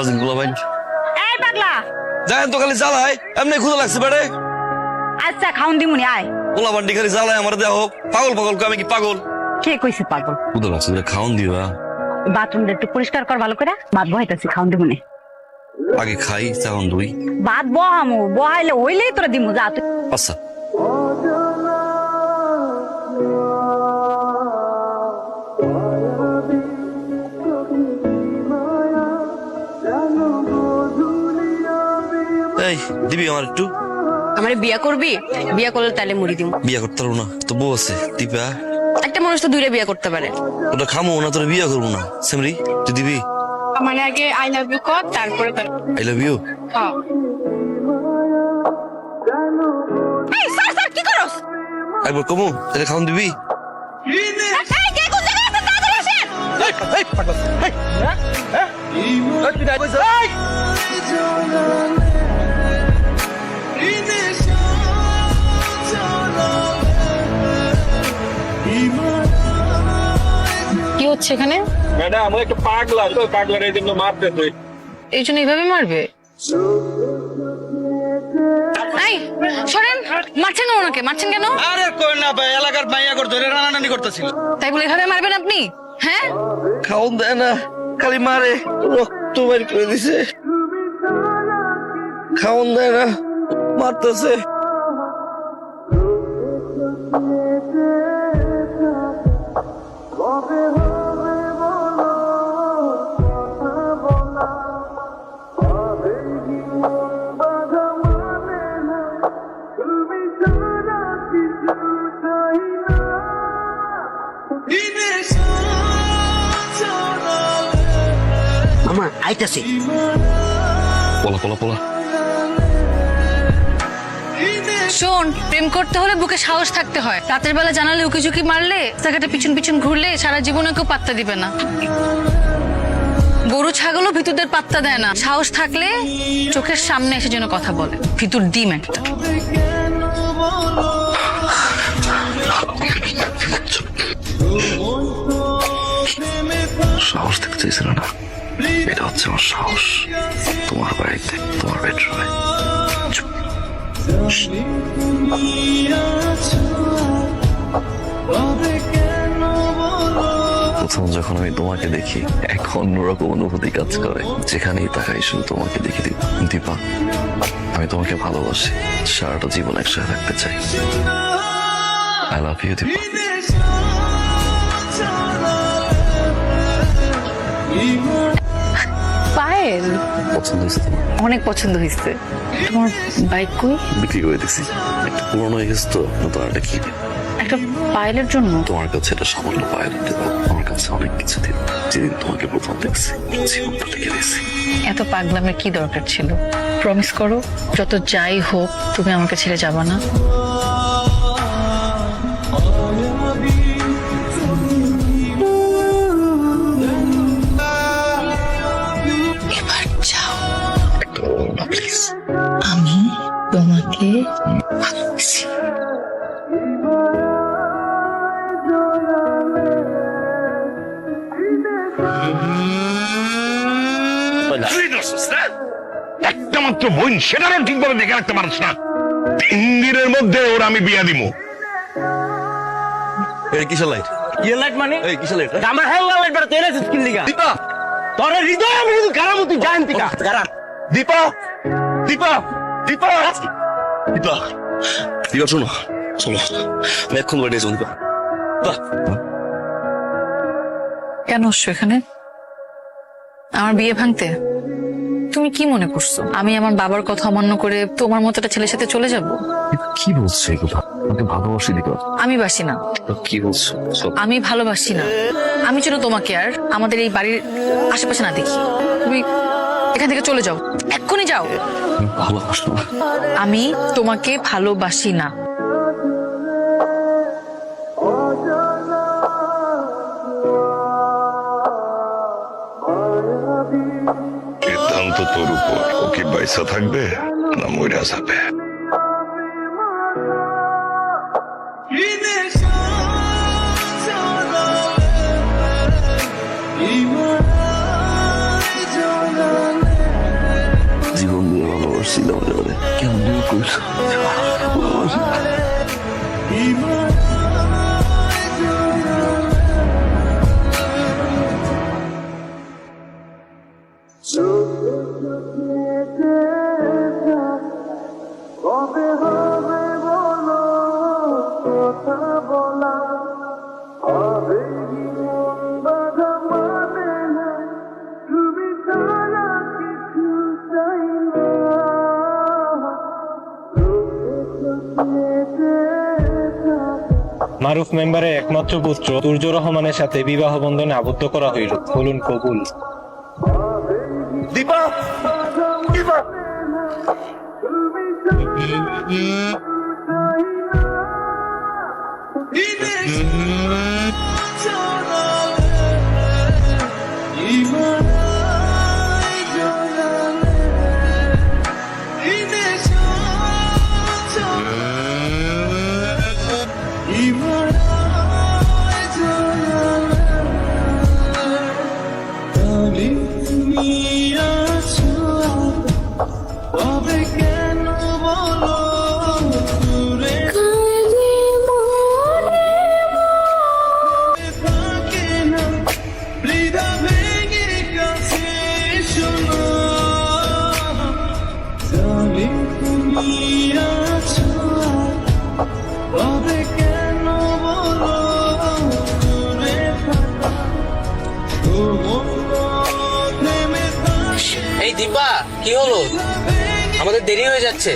বাজিনগুলো ভাই। এই পাগলা। যাই তো খালি জ্বালায় এমনি ক্ষুদা লাগছে বেড়ে। আচ্ছা খাউন দিমুনি আয়। পোলা বান্ডি খালি জ্বালায় আমার দেহ পাগল পাগল আমি কি পাগল? কে কইছে পাগল? ক্ষুদা লাগছে বেড়ে খাওন দিবা বাথরুমটা একটু পরিষ্কার কর ভালো করে। ভাত বহাইতাছি খাউন দিমুনি আগে খাই তখন দুই ভাত বহামু বহাইলে হইলেই তোরা দিমু যা তুই আচ্ছা। এই দিবি আমার একটু? আমার বিয়া করবি? বিয়া করলে তাহলে মুড়ি দিব বিয়া করতে পারব না তো বউ আছে দিবা একটা মানুষ তো দুইটা বিয়া করতে পারে। ওটা খামো না তোর বিয়া করব না। সেমরি তুই দিবি? মানে আগে আই লাভ ইউ কর তারপরে আই লাভ ইউ হ্যাঁ। একবার কমু তাহলে খাওন দিবি? এই! হচ্ছে এখানে? ম্যাডাম ওই একটা পাগলা তো পাগলার এই জন্য মারতে তুই এই জন্য এইভাবে মারবে? এই শোনেন মারছেন কেন ওনাকে মারছেন কেন? আরে কই না ভাই এলাকার মাইয়া করে ধরে রানানি করতেছিল। তাই বলে এভাবে মারবেন আপনি? হ্যাঁ? খাওন দেয় না খালি মারে রক্ত বের করে দিছে। খাওন দেয় না মারতেছে। মামা আইতাছে। পোলা পোলা পোলা। শোন প্রেম করতে হলে বুকে সাহস থাকতে হয়। রাতের বেলা জানালে উকি ঝুঁকি মারলে তাকে পিছন পিছন ঘুরলে সারা জীবনে কেউ পাত্তা দিবে না। গরু ছাগলও ভিতুরদের পাত্তা দেয় না। সাহস থাকলে চোখের সামনে এসে যেন কথা বলে। ভিতুর ডিম একটা। সাহস দেখতে চাইছিল না। এটা হচ্ছে আমার সাহস। তোমার তোমার প্রথম যখন আমি তোমাকে দেখি এক অন্যরকম অনুভূতি কাজ করে, যেখানেই তাকাই শুধু তোমাকে দেখি দীপা, আমি তোমাকে ভালোবাসি। সারাটা জীবন একসাথে থাকতে চাই। I love you Dipa. পছন্দ হয়েছে অনেক পছন্দ হয়েছে। তোমার বাইক কই? বিক্রি করে দিছি। একটু পুরনো হয়ে গেছে তো নতুন একটা কি একটা পায়েলের জন্য? তোমার কাছে এটা সামান্য পায়ে দিতে পারো আমার কাছে অনেক কিছু দিন যেদিন তোমাকে প্রথম দেখছি জীবনটা লিখে দিয়েছি এত পাগলামের কি দরকার ছিল? প্রমিস করো যত যাই হোক তুমি আমাকে ছেড়ে যাবা না। তোমাকে ভালোবাসি একটা মাত্র বোন সেটারও ঠিকভাবে দেখে রাখতে পারছ না। তিন দিনের মধ্যে ওর আমি বিয়া দিব এই কিসের লাইট লাইট মানে এই কিসের লাইট আমার লাইট বেড়া তেলে স্কিল লিগা দীপা তোর হৃদয় আমি কিন্তু কারামু তুই জান তিকা কারা দীপা দীপা দীপা দীপা দীপা শোনো। শোনো। আমি এক্ষুন বাড়ি এসে দীপা দীপা কেন আসছো এখানে? আমার বিয়ে ভাঙতে? তুমি কি মনে করছ? আমি আমার বাবার কথা অমান্য করে তোমার মতো একটা ছেলের সাথে চলে যাব? কি বলছো এগুলো? আমাকে ভালোবাসি দীপা আমি বাসি না। কি বলছো? আমি ভালোবাসি না। আমি যেন তোমাকে আর আমাদের এই বাড়ির আশেপাশে না দেখি। তুমি এখান থেকে চলে যাও। এক্ষুনি যাও। আমি ভালোবাসো। আমি তোমাকে ভালোবাসি না। সিদ্ধান্ত তোর উপর। ও কি পয়সা থাকবে না মরিয়া যাবে? ছিলাম রে ওরে কেমন করছ মারুফ মেম্বারের একমাত্র পুত্র তুর্য রহমানের সাথে বিবাহ বন্ধনে আবদ্ধ করা হইল। বলুন কবুল। দীপা! দীপা! এই দীপা কি হলো? আমাদের দেরি হয়ে যাচ্ছে।